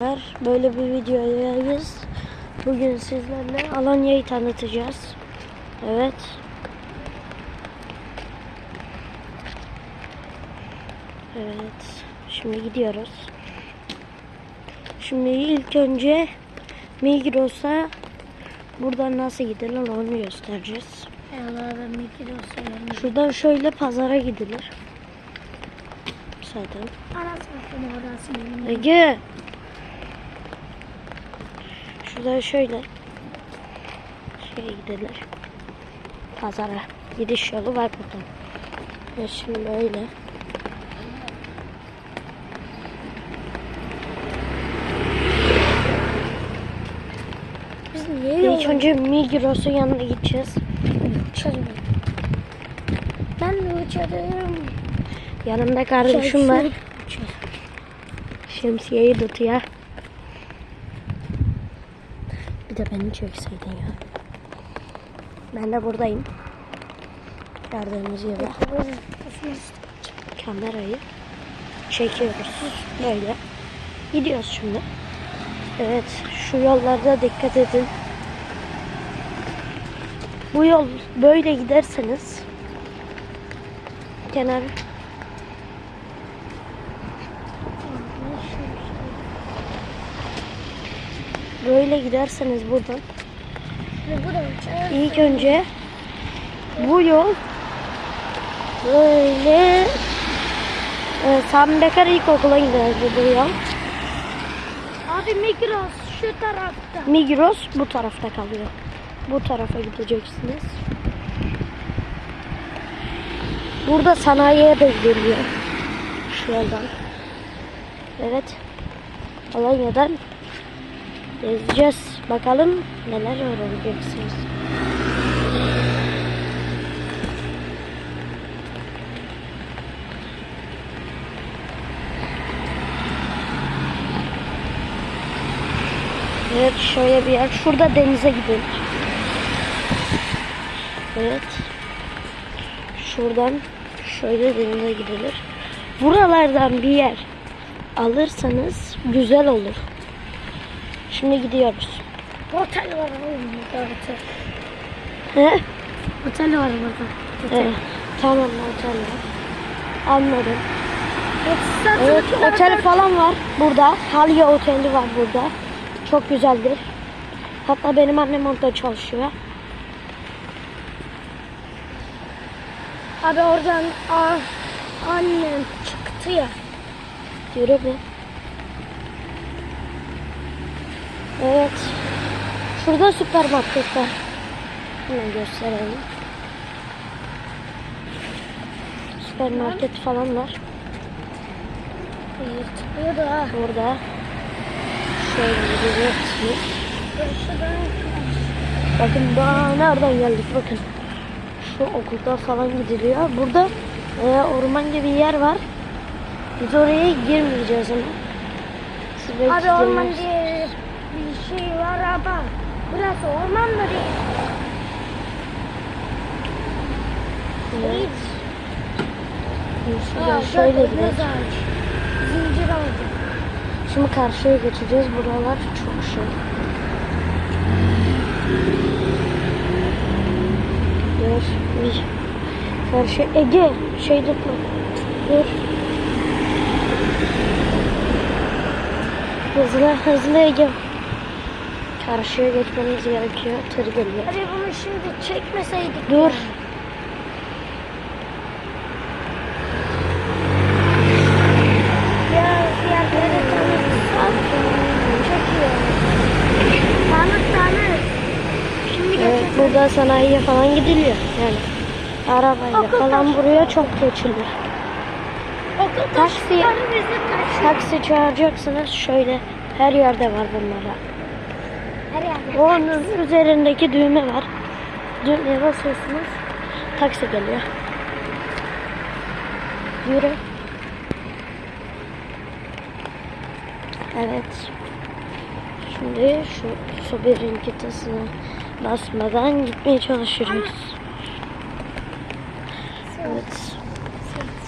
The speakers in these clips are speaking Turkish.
Merhabalar, Böyle bir videodayız. Bugün sizlerle Alanya'yı tanıtacağız. Evet. Evet. Şimdi gidiyoruz. Şimdi ilk önce Migros'a buradan nasıl gidilir onu göstereceğiz. Allah ben Migros'a. Şuradan şöyle pazara gidilir. Zaten. Arasın orası. Ege. Şuradan şöyle. Şöyle gidilir. Pazara. Gidiş yolu var buradan. Ve şimdi böyle. Biz niye İlk önce Migros'un yanına gideceğiz. uçalım? Ben de uçarım. Yanımda kardeşim var. Uçarım. Şemsiyeyi tutuyor. Bir de beni çekseydin ya. Ben de buradayım. Gördüğünüz gibi. kamerayı çekiyoruz. Böyle. Gidiyoruz şimdi. Evet. Şu yollarda dikkat edin. Bu yol böyle giderseniz kenar böyle giderseniz buradan ilk önce bu yol böyle e, Sami Bekar İlkokulu'na giderdi bu yol. Abi Migros şu tarafta. Migros bu tarafta kalıyor. Bu tarafa gideceksiniz. Burada sanayiye de gidiliyor. Şu yoldan. Evet. Alanya'dan gezeceğiz. Bakalım neler öğreneceksiniz. Evet şöyle bir yer. Şurada denize gidelim. Evet. Şuradan şöyle denize gidilir. Buralardan bir yer alırsanız güzel olur. Şimdi gidiyoruz. Otel var oğlum burada otel. He? Otel var burada. Otel. Evet. Tamam otel var. Anladım. Evet otel- falan var burada. Halya Oteli var burada. Çok güzeldir. Hatta benim annem orada çalışıyor. Abi oradan ah, annem çıktı ya. Yürü be. Evet. Şurada süpermarket var. Hemen gösterelim. Süpermarket falan var. İyi çıkıyor da. Burada. Şöyle. Şuradan Bakın daha nereden geldik bakın. Şu okulda falan gidiliyor. Burada e, orman gibi yer var. Biz oraya girmeyeceğiz ama. Siz belki Abi orman diye şey var ama burası orman mı değil? Evet. Aa, Şuradan şöyle gidelim. Zincir ağacı. Şimdi karşıya geçeceğiz. Buralar çok şey. Dur. Bir. Karşı Ege. Şey tutma. Dur. Hızlı hızlı Ege. Karşıya geçmemiz gerekiyor. Tır geliyor. Hadi bunu şimdi çekmeseydik. Dur. Ya fiyatları tanıtsak çekiyor. Tanıt tanıt. Şimdi Evet, geçelim. burada sanayiye falan gidiliyor. Yani arabayla Okul falan taşı- buraya çok geçilir. Okul Taksi-. Taksi çağıracaksınız. Şöyle her yerde var bunlara. Onun üzerindeki düğme var. Düğmeye basıyorsunuz. Taksi geliyor. Yürü. Evet. Şimdi şu su birikintisine basmadan gitmeye çalışıyoruz. Evet.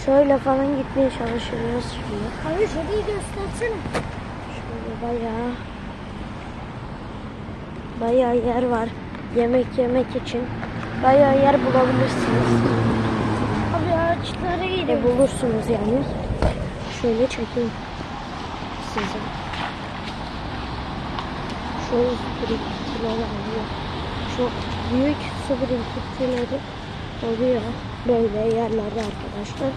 Şöyle falan gitmeye çalışıyoruz şimdi. Abi şurayı göstersene. Şöyle bayağı bayağı yer var yemek yemek için. Bayağı yer bulabilirsiniz. Abi ağaçlara E, gidelim. bulursunuz yani. Şöyle çekeyim size. Şu birikintileri oluyor. Çok büyük su birikintileri oluyor. Böyle yerlerde arkadaşlar.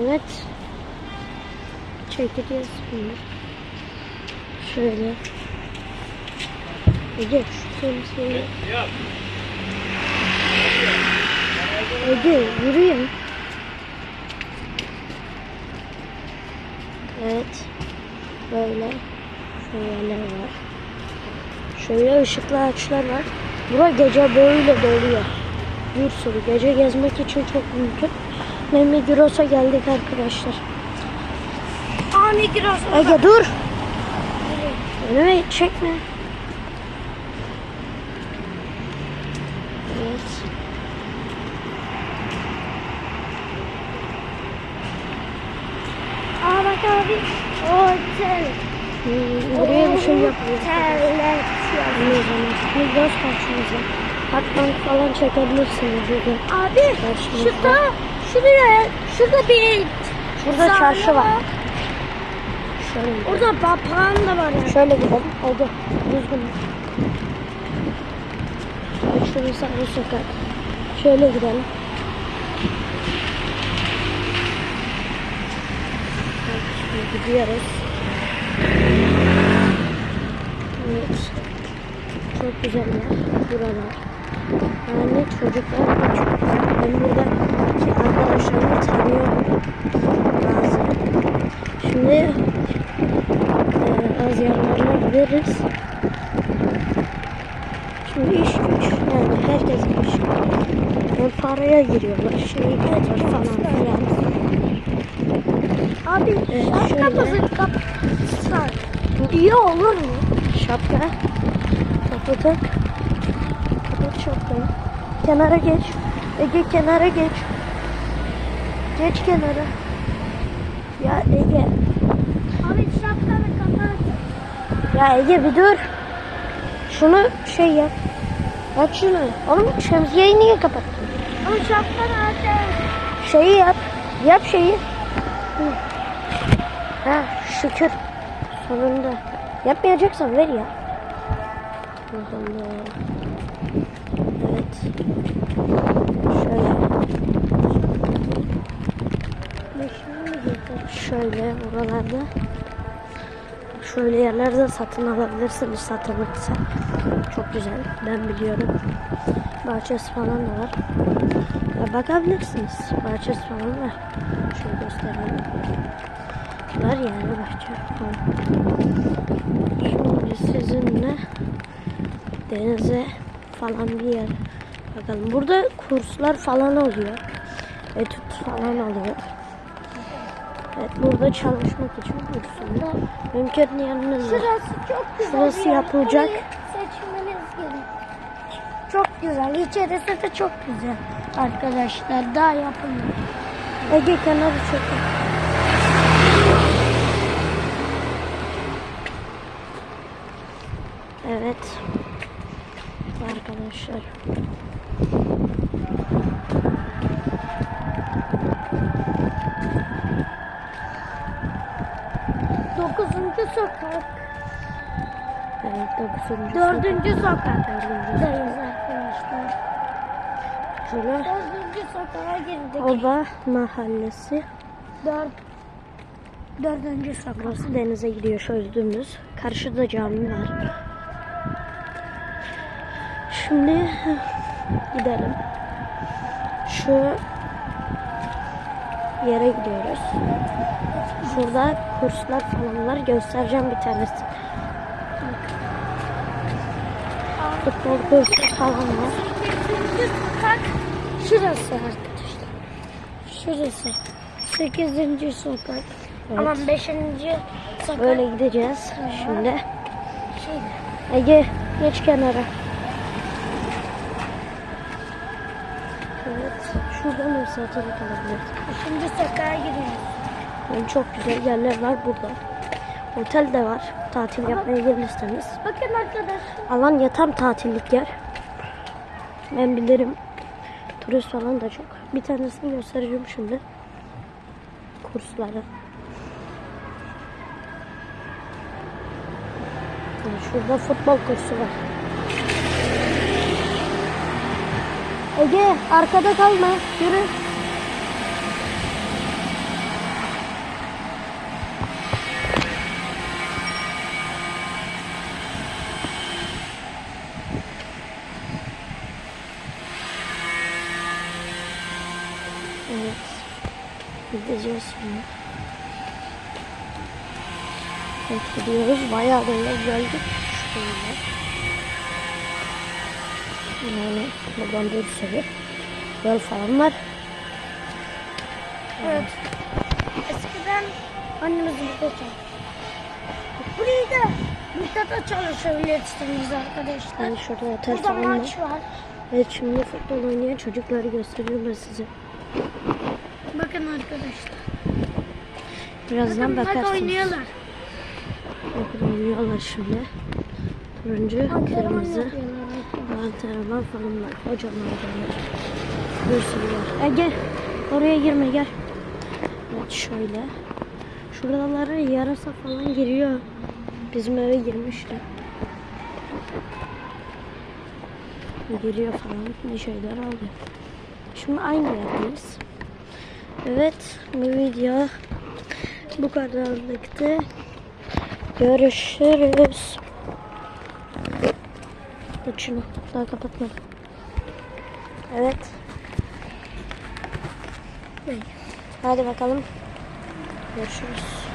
Evet. Çekeceğiz bunu. Şöyle. Ege şu semseyi. Ege yürüyün. Evet. Böyle. Şöyle var. Şöyle ışıklı ağaçlar var. Bura gece böyle doluyor. Bir sürü. Gece gezmek için çok mümkün. Ve Migros'a geldik arkadaşlar. Aa Migros. Ege dur. Önüme çekme. Evet. Aa bak abi. Otel. Buraya bir şey yapıyor. Otelet. Migros karşımıza. Hatman falan çekebilirsiniz burada. Abi şurada şuraya şurada bir Burada çarşı var. Şöyle gidelim. Orada papağan da var yani. Şöyle gidelim. Ege düzgün. Evet, Şurası bu sokak. Şöyle gidelim. Şimdi gidiyoruz. Evet. Çok güzel yer. Buralar. Yani çocuklar da çok güzel. Ben buradaki arkadaşlarımı tanıyorum. Bazı. Şimdi e, az yanlarına gideriz. Şimdi iş güç yani herkes güç. Yani paraya giriyorlar, şey giriyorlar falan filan. Abi Evet, şapka şöyle. mısın kapatsan iyi olur mu? Şapka. Kapat tak. Kapat şapkayı. Kenara geç. Ege kenara geç. Geç kenara. Ya Ege. Abi şapkanı kapat. Ya Ege bir dur. Şunu şey yap. Bak şunu. Oğlum şemsiyeyi niye kapattın? Ama şapka nerede? Şeyi yap. Yap şeyi. Hı. Ha şükür. Sonunda. Yapmayacaksan ver ya. Allah. Evet. Şöyle. Şöyle buralarda. Şöyle yerlerde satın alabilirsiniz satılıksa. Çok güzel. Ben biliyorum. Bahçesi falan da var. Ya bakabilirsiniz. Bahçesi falan var. Şöyle gösterelim. Var yani bahçe falan. Şimdi sizinle denize falan bir yer bakalım. Burada kurslar falan oluyor. Etüt falan oluyor. Evet burada çalışmak için kursunda mümkün yeriniz var. Şurası çok güzel. Şurası yapılacak. Seçmeniz gerek. Çok güzel. İçerisi de çok güzel. Arkadaşlar daha yapılmıyor. Ege kenarı çekin. Evet. Arkadaşlar. Dokuzuncu sokak. Evet, dokuzuncu Dördüncü sokak. Dördüncü Dayız arkadaşlar. Şöyle. Dördüncü sokağa girdik. Oba mahallesi. Dört. Dördüncü sokak. Burası denize gidiyor şöyle dümdüz. Karşıda cami var. Şimdi gidelim. Şu yere gidiyoruz. Şurada kurslar falan var. Göstereceğim bir tanesi. Futbol kursu falan var. Şurası arkadaşlar. Şurası. Sekizinci sokak. Evet. Aman beşinci sokak. Böyle gideceğiz şimdi. Şeyde. Ege geç kenara. Evet. şuradan da seyahat alabiliriz. Şimdi sokağa giriyoruz. Yani çok güzel yerler var burada. Otel de var. Tatil yapmaya gelirseniz. Bakın arkadaşlar. Alanya tam tatillik yer. Ben bilirim. Turist falan da çok. Bir tanesini göstereceğim şimdi. Kursları. Yani şurada futbol kursu var. Ege arkada kalma. Yürü. Gideceğiz şimdi. Evet gidiyoruz. Bayağı da yol geldik. Şöyle. Yani buradan bir sürü yol falan var. Evet. Eskiden annemiz burada çalışıyor. Burayı da burada çalışabilirsiniz arkadaşlar. Yani şurada otel Burada maç var. Evet şimdi futbol oynayan çocukları gösteriyorum ben size. Bakın arkadaşlar. Birazdan Bakın bakarsınız. oynuyorlar. Bakın oynuyorlar şimdi. Turuncu, Antrenman kırmızı. Antrenman falan var. Kocaman antrenman. Bir sürü var. E gel. Oraya girme gel. Evet şöyle. Şuralara yarasa falan giriyor. Bizim eve girmişti. Giriyor falan. Bir şeyler alıyor. Şimdi aynı yerdeyiz. Evet. Bu video bu kadarlıktı. Görüşürüz. Tut şunu. Daha kapatma. Evet. Hadi bakalım. Görüşürüz.